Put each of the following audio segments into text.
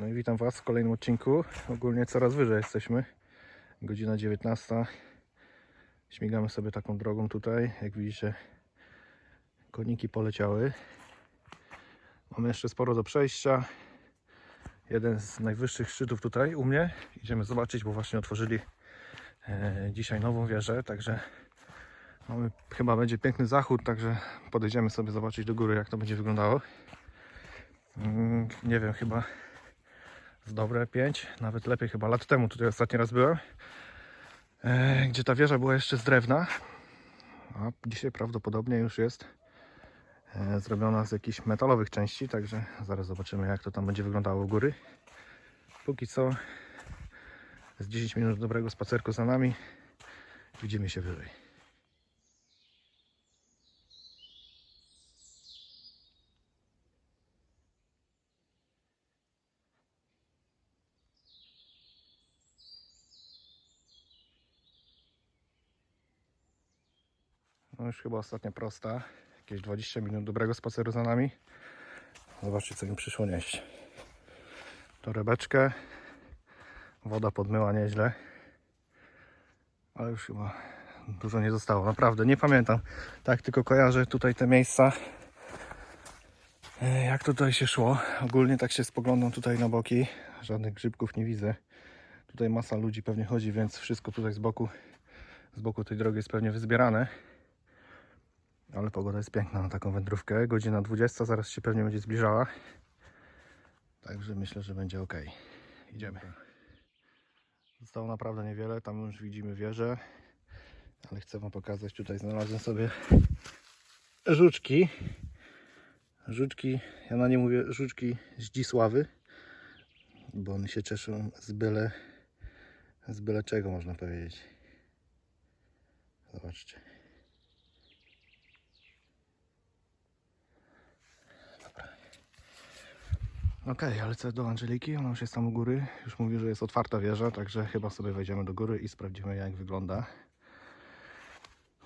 No i witam Was w kolejnym odcinku. Ogólnie coraz wyżej jesteśmy. Godzina 19. Śmigamy sobie taką drogą tutaj. Jak widzicie, koniki poleciały. Mamy jeszcze sporo do przejścia. Jeden z najwyższych szczytów tutaj u mnie. Idziemy zobaczyć, bo właśnie otworzyli e, dzisiaj nową wieżę, także mamy, chyba będzie piękny zachód, także podejdziemy sobie zobaczyć do góry, jak to będzie wyglądało. Mm, Nie wiem, chyba dobre 5, nawet lepiej chyba lat temu tutaj ostatni raz byłem, e, gdzie ta wieża była jeszcze z drewna, a dzisiaj prawdopodobnie już jest e, zrobiona z jakichś metalowych części, także zaraz zobaczymy jak to tam będzie wyglądało u góry. Póki co z 10 minut dobrego spacerku za nami, widzimy się wyżej. No już chyba ostatnia prosta. Jakieś 20 minut dobrego spaceru za nami. Zobaczcie co im przyszło nieść. Torebeczkę. Woda podmyła nieźle. Ale już chyba dużo nie zostało. Naprawdę nie pamiętam. Tak tylko kojarzę tutaj te miejsca. E, Jak tutaj się szło. Ogólnie tak się spoglądam tutaj na boki. Żadnych grzybków nie widzę. Tutaj masa ludzi pewnie chodzi, więc wszystko tutaj z boku, z boku tej drogi jest pewnie wyzbierane. Ale pogoda jest piękna na taką wędrówkę. Godzina 20, zaraz się pewnie będzie zbliżała. Także myślę, że będzie ok. Idziemy. Zostało naprawdę niewiele. Tam już widzimy wieżę. Ale chcę Wam pokazać. Tutaj znalazłem sobie żuczki. Żuczki, ja na nie mówię żuczki Zdzisławy, bo one się cieszą z byle, z byle czego można powiedzieć. Zobaczcie. Okej, ale co do Angeliki, ona już jest tam u góry. Już mówi, że jest otwarta wieża, także chyba sobie wejdziemy do góry i sprawdzimy jak wygląda.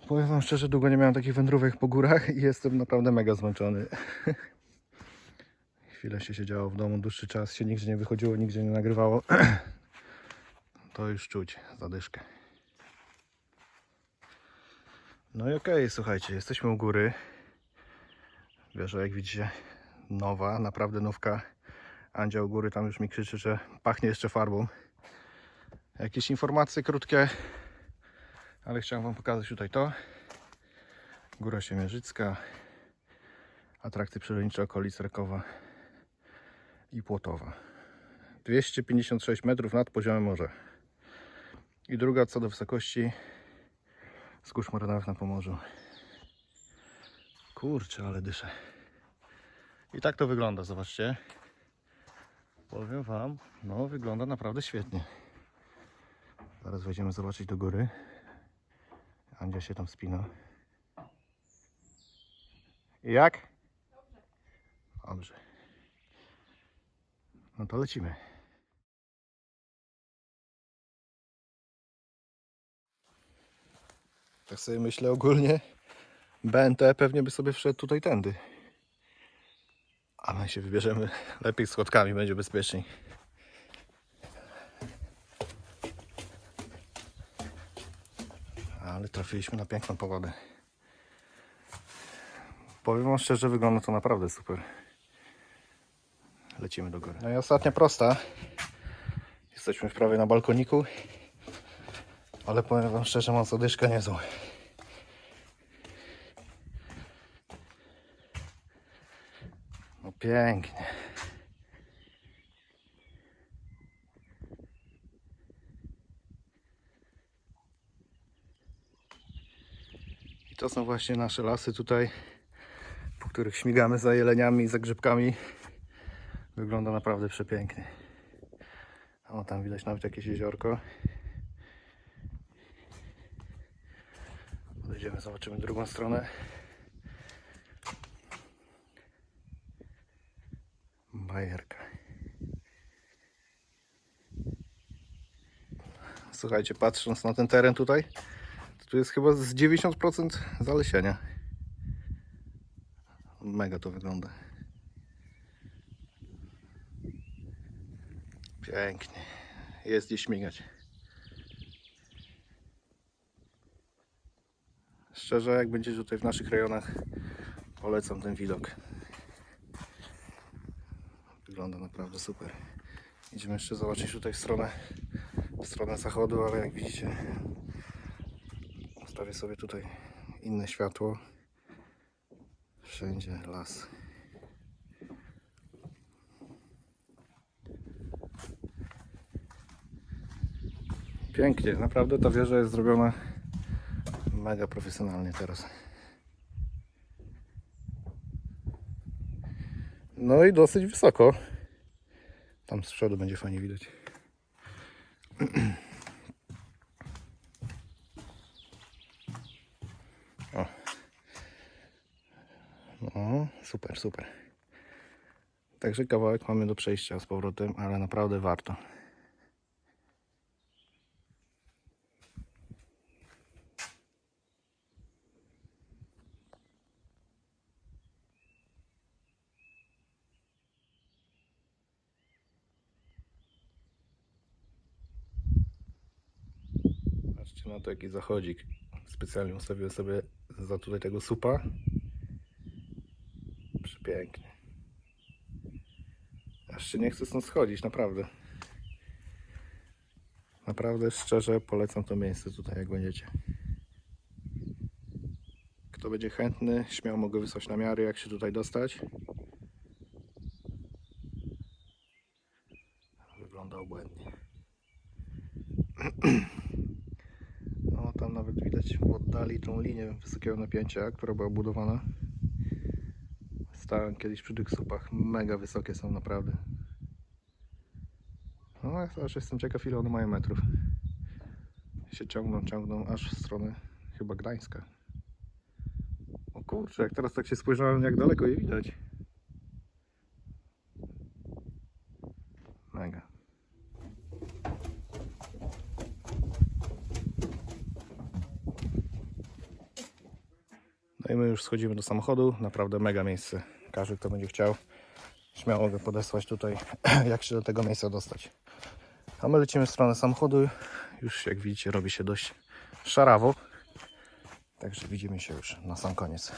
Powiem Wam szczerze, długo nie miałem takich wędrówek po górach i jestem naprawdę mega zmęczony. Chwilę się siedziało w domu, dłuższy czas się nigdzie nie wychodziło, nigdzie nie nagrywało. To już czuć zadyszkę. No i okej, słuchajcie, jesteśmy u góry. Wieża, jak widzicie, nowa, naprawdę nówka. Andzia u góry tam już mi krzyczy, że pachnie jeszcze farbą. Jakieś informacje krótkie, ale chciałem Wam pokazać tutaj to. Góra Siemierzycka, atrakcje przyrodnicze okolic Rekowa i Płotowa. 256 metrów nad poziomem morza. I druga co do wysokości Skórz Moradowych na Pomorzu. Kurczę, ale dyszę. I tak to wygląda, zobaczcie. Powiem Wam, no wygląda naprawdę świetnie. Zaraz wejdziemy zobaczyć do góry. Andzia się tam spina. Jak? Dobrze. No to lecimy. Tak sobie myślę ogólnie. BNT pewnie by sobie wszedł tutaj tędy. A my się wybierzemy lepiej schodkami, będzie bezpieczniej. Ale trafiliśmy na piękną pogodę. Powiem wam szczerze, wygląda to naprawdę super. Lecimy do góry. No i ostatnia prosta. Jesteśmy prawie na balkoniku. Ale powiem wam szczerze, mam zadyszkę niezłą. No pięknie. I to są właśnie nasze lasy tutaj, po których śmigamy za jeleniami i za grzybkami. Wygląda naprawdę przepięknie. O, tam widać nawet jakieś jeziorko. Podejdziemy, zobaczymy drugą stronę. Bajerka. Słuchajcie, patrząc na ten teren tutaj, to tu jest chyba z 90% zalesienia. Mega to wygląda. Pięknie. Jest gdzie śmigać. Szczerze, jak będziecie tutaj w naszych rejonach, polecam ten widok. Wygląda naprawdę super. Idziemy jeszcze zobaczyć tutaj w stronę, w stronę zachodu, ale jak widzicie, ustawię sobie tutaj inne światło. Wszędzie las. Pięknie, naprawdę ta wieża jest zrobiona mega profesjonalnie teraz. No i dosyć wysoko. Tam z przodu będzie fajnie widać. O. No, super, super. Także kawałek mamy do przejścia z powrotem, ale naprawdę warto. Patrzcie na to jaki zachodzik. Specjalnie ustawiłem sobie za tutaj tego supa. Przepięknie. Aż nie chcę stąd schodzić, naprawdę. Naprawdę szczerze polecam to miejsce tutaj, jak będziecie. Kto będzie chętny, śmiało mogę wysłać namiary, jak się tutaj dostać. Wygląda obłędnie. No tam nawet widać w oddali tą linię wysokiego napięcia, która była budowana. Stałem kiedyś przy tych supach, mega wysokie są naprawdę. No aż jestem ciekaw ile one mają metrów. Się ciągną, ciągną aż w stronę chyba Gdańska. O kurczę, jak teraz tak się spojrzałem jak daleko je widać. Mega. No i my już schodzimy do samochodu. Naprawdę mega miejsce. Każdy, kto będzie chciał, śmiało mogę podesłać tutaj, jak się do tego miejsca dostać. A my lecimy w stronę samochodu. Już jak widzicie, robi się dość szarawo. Także widzimy się już na sam koniec.